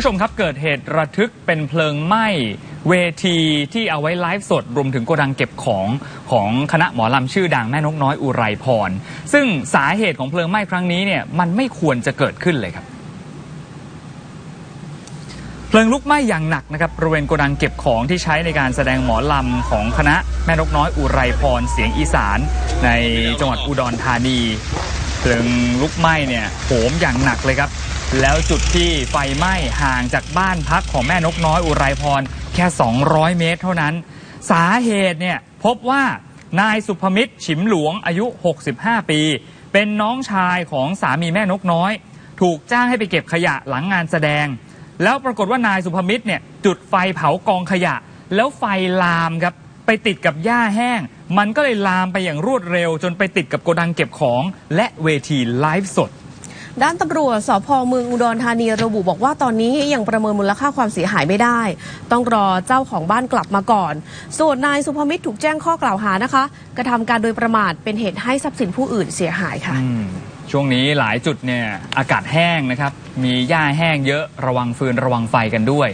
ผู้ชมครับเกิดเหตุระทึกเป็นเพลิงไหม้เวทีที่เอาไว้ไลฟ์สดรวมถึงโกดังเก็บของของคณะหมอลำชื่อดังแม่นกน้อยอุไรพร ซึ่งสาเหตุของเพลิงไหม้ครั้งนี้เนี่ยมันไม่ควรจะเกิดขึ้นเลยครับ เพลิงลุกไหม้อย่างหนักนะครับบริเวณโกดังเก็บของที่ใช้ในการแสดงหมอลำของคณะแม่นกน้อยอุไรพรเสียงอีสาน ในจังหวัดอุดรธานี เพลิงลุกไหม้เนี่ยโหมอย่างหนักเลยครับ แล้วจุดที่ไฟไหม้ห่างจากบ้านพักของแม่นกน้อยอุไรพรแค่ 200 เมตรเท่านั้น สาเหตุเนี่ยพบว่านายสุภมิตรฉิมหลวงอายุ 65 ปี เป็นน้องชายของสามีแม่นกน้อย ถูกจ้างให้ไปเก็บขยะหลังงานแสดง แล้วปรากฏว่านายสุภมิตรเนี่ยจุดไฟเผากองขยะ แล้วไฟลามครับไปติดกับหญ้าแห้ง มันก็เลยลามไปอย่างรวดเร็ว จนไปติดกับโกดังเก็บของ และเวทีไลฟ์สด ด้านตำรวจสพเมืองอุดรธานีระบุบอกว่าตอนนี้ยังประเมินมูลค่าความเสียหายไม่ได้ ต้องรอเจ้าของบ้านกลับมาก่อน ส่วนนายสุภมิตรถูกแจ้งข้อกล่าวหานะคะ กระทำการโดยประมาทเป็นเหตุให้ทรัพย์สินผู้อื่นเสียหายค่ะ ช่วงนี้หลายจุดเนี่ยอากาศแห้งนะครับ มีหญ้าแห้งเยอะระวังฟืนระวังไฟกันด้วย